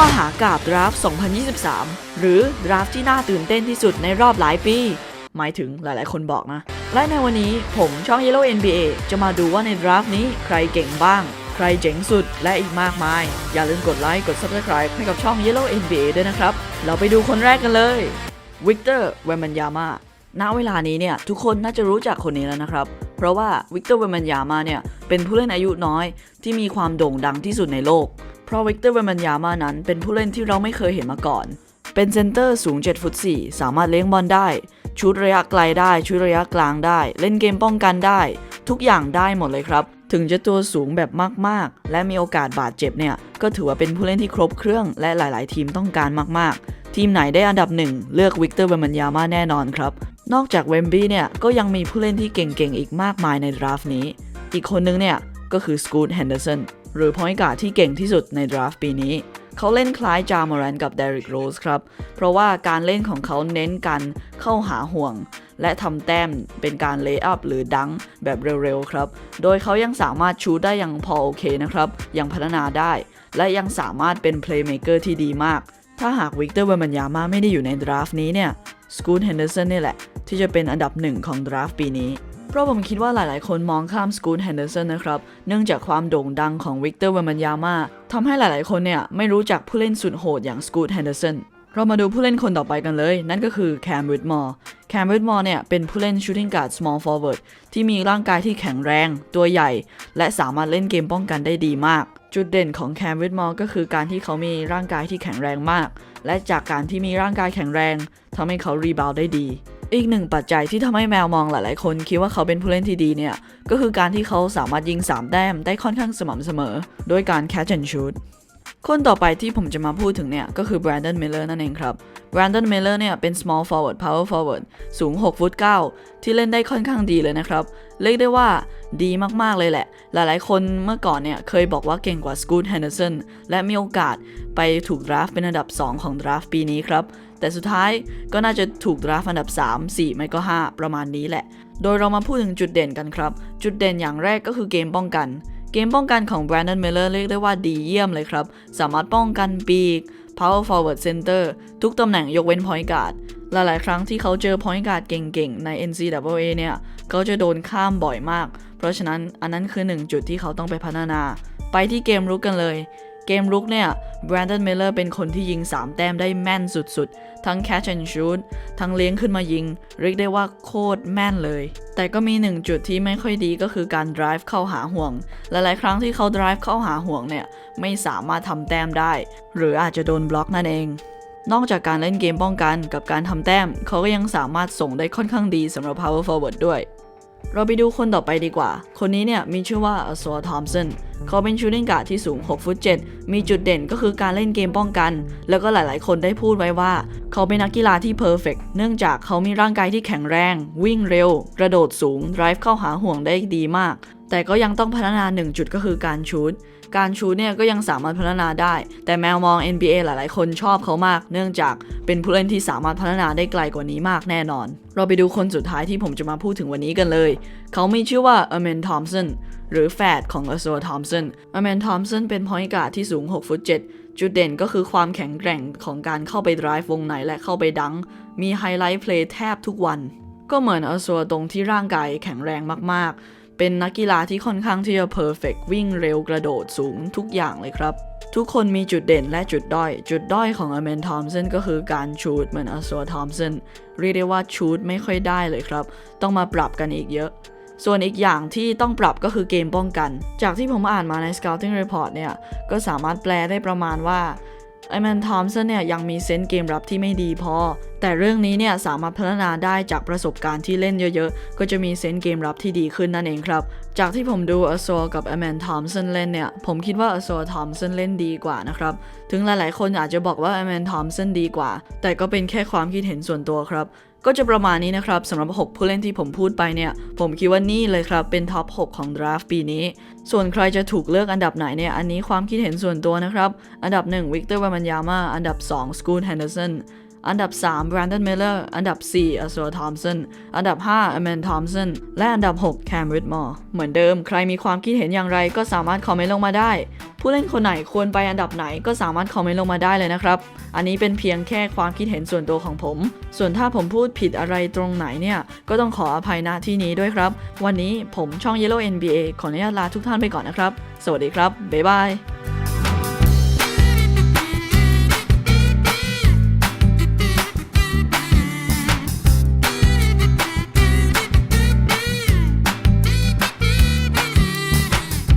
มหากาบดราฟต์2023 หรือดราฟที่น่าตื่นเต้นที่สุดในรอบหลายปี หมายถึงหลายๆ คนบอกนะ และในวันนี้ผมช่อง Yellow NBA จะมาดูว่าในดราฟต์นี้ใครเก่งบ้าง ใครเจ๋งสุดและอีกมากมาย อย่าลืมกดไลค์กด Subscribe ให้กับช่อง Yellow NBA ด้วยนะครับ เราไปดูคนแรกกันเลยวิกเตอร์เวมันยามาณเวลานี้เนี่ยทุกคนน่าจะรู้จักคนนี้แล้วนะครับ เพราะว่าวิกเตอร์เวมันยามาเนี่ยเป็นผู้เล่นอายุน้อยที่มีความโด่งดังที่สุดในโลก เพราะวิกเตอร์เวมันยามานั้นเป็นผู้เล่นที่เราไม่เคยเห็นมาก่อน เป็นเซนเตอร์สูง 7 ฟุต 4 สามารถเลี้ยงบอลได้ ชุดระยะไกลได้ ชุดระยะกลางได้ เล่นเกมป้องกันได้ ทุกอย่างได้หมดเลยครับ ถึงจะตัวสูงแบบมากๆ และมีโอกาสบาดเจ็บเนี่ย ก็ถือว่าเป็นผู้เล่นที่ครบเครื่องและหลาย ๆ ทีมต้องการมากๆ ทีมไหนได้อันดับหนึ่งเลือกวิกเตอร์เวมันยามาแน่นอนครับ นอกจากเวมบี้เนี่ยก็ยังมีผู้เล่นที่เก่งๆ อีกมากมายในดราฟต์นี้ อีกคนนึงเนี่ยก็คือสกูตแฮนเดอร์สัน หรือพอยต์การ์ดที่เก่งที่สุดในดราฟต์ปีนี้ เขาเล่นคล้ายจามอรันกับเดริกโรสครับ เพราะว่าการเล่นของเขาเน้นการเข้าหาห่วง และทำแต้มเป็นการเลย์อัพหรือดังแบบเร็วๆครับ โดยเขายังสามารถชูได้อย่างพอโอเคนะครับ ยังพัฒนาได้ และยังสามารถเป็นเพลย์เม k เกอร์ที่ดีมาก ถ้าหากวิกเตอร์เวมันยามาไม่ได้อยู่ในดราฟต์นี้เนี่ยสกูตเฮนเดอร์สันนี่แหละ ที่จะเป็นอันดับหนึ่งของดราฟต์ปีนี้ เพราะผมคิดว่าหลายๆ คนมองข้ามสกูตแฮนเดอร์สันนะครับ เนื่องจากความโด่งดังของวิกเตอร์เวมันยาม่าทำให้หลาย ๆ คนเนี่ยไม่รู้จักผู้เล่นสุดโหดอย่างสกูตแฮนเดอร์สันเรามาดูผู้เล่นคนต่อไปกันเลย นั่นก็คือแคมวิดมอร์แคมวิดมอร์เนี่ยเป็นผู้เล่น shooting guard small forward ที่มีร่างกายที่แข็งแรง ตัวใหญ่ และสามารถเล่นเกมป้องกันได้ดีมาก จุดเด่นของแคมวิดมอร์ก็คือการที่เขามีร่างกายที่แข็งแรงมาก และจากการที่มีร่างกายแข็งแรงทำให้เขารีบาวได้ดี อีกหนึ่งปัจจัยที่ทำให้แมวมองหลาย ๆ คนคิดว่าเขาเป็นผู้เล่นที่ดีเนี่ย ก็คือการที่เขาสามารถยิง 3 แต้มได้ค่อนข้างสม่ำเสมอโดยการ catch and shoot คนต่อไปที่ผมจะมาพูดถึงเนี่ย ก็คือ Brandon Miller นั่นเองครับ Brandon Miller เนี่ยเป็น small forward power forward สูง 6 ฟุต 9 ที่เล่นได้ค่อนข้างดีเลยนะครับ เรียกได้ว่าดีมากๆเลยแหละ หลายๆคนเมื่อก่อนเนี่ย เคยบอกว่าเก่งกว่า Scoot Henderson และมีโอกาสไปถูกดราฟต์เป็นอันดับ 2 ของดราฟต์ปีนี้ครับ แต่สุดท้ายก็น่าจะถูกดราฟต์อันดับ 3 4 ไม่ก็ 5 ประมาณนี้แหละ โดยเรามาพูดถึงจุดเด่นกันครับ จุดเด่นอย่างแรกก็คือเกมป้องกัน เกมป้องกันของ Brandon Miller เรียกได้ว่าดีเยี่ยมเลยครับ สามารถป้องกันปีก power forward center ทุกตำแหน่งยกเว้น point guard หลายๆ ครั้งที่เขาเจอ point guard เก่งๆ ใน NCAA เนี่ยเขาจะโดนข้ามบ่อยมาก เพราะฉะนั้นอันนั้นคือหนึ่งจุดที่เขาต้องไปพัฒนา ไปที่เกมรุกกันเลย เกมรุกเนี่ย Brandon Miller เป็นคนที่ยิง 3 แต้มได้แม่นสุดๆ ทั้ง catch and shoot ทั้งเลี้ยงขึ้นมายิง เรียกได้ว่าโคตรแม่นเลย แต่ก็มีหนึ่งจุดที่ไม่ค่อยดีก็คือการ drive เข้าหาห่วง หลายๆ ครั้งที่เขา drive เข้าหาห่วงเนี่ยไม่สามารถทำแต้มได้ หรืออาจจะโดนบล็อกนั่นเอง นอกจากการเล่นเกมป้องกันกับการทำแต้ม เขาก็ยังสามารถส่งได้ค่อนข้างดีสำหรับ power forward ด้วย เราไปดูคนต่อไปดีกว่า คนนี้เนี่ยมีชื่อว่าอ s วทอมสันเขาเป็นชูตติ้งกาที่สูง 6 ฟุต 7 มีจุดเด่นก็คือการเล่นเกมป้องกัน แล้วก็หลายๆ คนได้พูดไว้ว่า เขาเป็นนักกีฬาที่เพอร์เฟกเนื่องจากเขามีร่างกายที่แข็งแรง วิ่งเร็ว กระโดดสูง drive เข้าหาห่วงได้ดีมาก แต่ก็ยังต้องพัฒนาหนึ่งจุดก็คือการชูตการชูตเนี่ยก็ยังสามารถพัฒนาได้ แต่แมวมอง NBA หลายๆ คนชอบเขามาก เนื่องจากเป็นผู้เล่นที่สามารถพัฒนาได้ไกลกว่านี้มากแน่นอน เราไปดูคนสุดท้ายที่ผมจะมาพูดถึงวันนี้กันเลย เขามีชื่อว่าอเมนทอมสันหรือแฟดของอ s ว r ทอมสันอเมนทอมสันเป็นพอยต์การ์ดที่สูง 6 ฟุต 7 จุดเด่นก็คือความแข็งแกร่งของการเข้าไป drive วงในและเข้าไปดัง มีไฮไลท์เพลย์แทบทุกวัน ก็เหมือนอ s ว r ตรงที่ร่างกายแข็งแรงมากๆ เป็นนักกีฬาที่ค่อนข้างที่จะเพอร์เฟกวิ่งเร็วกระโดดสูงทุกอย่างเลยครับ ทุกคนมีจุดเด่นและจุดด้อย จุดด้อยของอเมนทอมสันก็คือการชูดเหมือนอ s วทอมสันเรียกได้ว่าชูดไม่ค่อยได้เลยครับ ต้องมาปรับกันอีกเยอะ ส่วนอีกอย่างที่ต้องปรับก็คือเกมป้องกัน จากที่ผมอ่านมาใน Scouting Report เนี่ย ก็สามารถแปลได้ประมาณว่าไอแมนทอมสันเนี่ยยังมีเซนส์เกมรับที่ไม่ดีพอ แต่เรื่องนี้เนี่ยสามารถพัฒนาได้จากประสบการณ์ที่เล่นเยอะๆ ก็จะมีเซนส์เกมรับที่ดีขึ้นนั่นเองครับ จากที่ผมดูอ s ซกับอแมนทอมสันเล่นเนี่ย ผมคิดว่าอ s ซทอมสันเล่นดีกว่านะครับ ถึงหลายๆ คนอาจจะบอกว่าอแมนทอมสันดีกว่า แต่ก็เป็นแค่ความคิดเห็นส่วนตัวครับก็จะประมาณนี้นะครับสำหรับ 6 ผู้เล่นที่ผมพูดไปเนี่ย ผมคิดว่านี่เลยครับ เป็นท็อป 6 ของดราฟต์ปีนี้ ส่วนใครจะถูกเลือกอันดับไหนเนี่ย อันนี้ความคิดเห็นส่วนตัวนะครับ อันดับ 1 วิกเตอร์วามันยามาอันดับ 2 สกูตแฮนเดอร์สัน อันดับ 3 Brandon Miller อันดับ 4 a s o r Thompson อันดับ 5 a m a n Thompson และอันดับ 6 Cam Whitmore เหมือนเดิมใครมีความคิดเห็นอย่างไรก็สามารถคอมเมนต์ลงมาได้ ผู้เล่นคนไหนควรไปอันดับไหนก็สามารถคอมเมนต์ลงมาได้เลยนะครับ อันนี้เป็นเพียงแค่ความคิดเห็นส่วนตัวของผม ส่วนถ้าผมพูดผิดอะไรตรงไหนเนี่ย ก็ต้องขออภัยณที่นี้ด้วยครับ วันนี้ผมช่อง Yellow NBA ขออนุญาตลาทุกท่านไปก่อนนะครับ สวัสดีครับบ๊ายบาย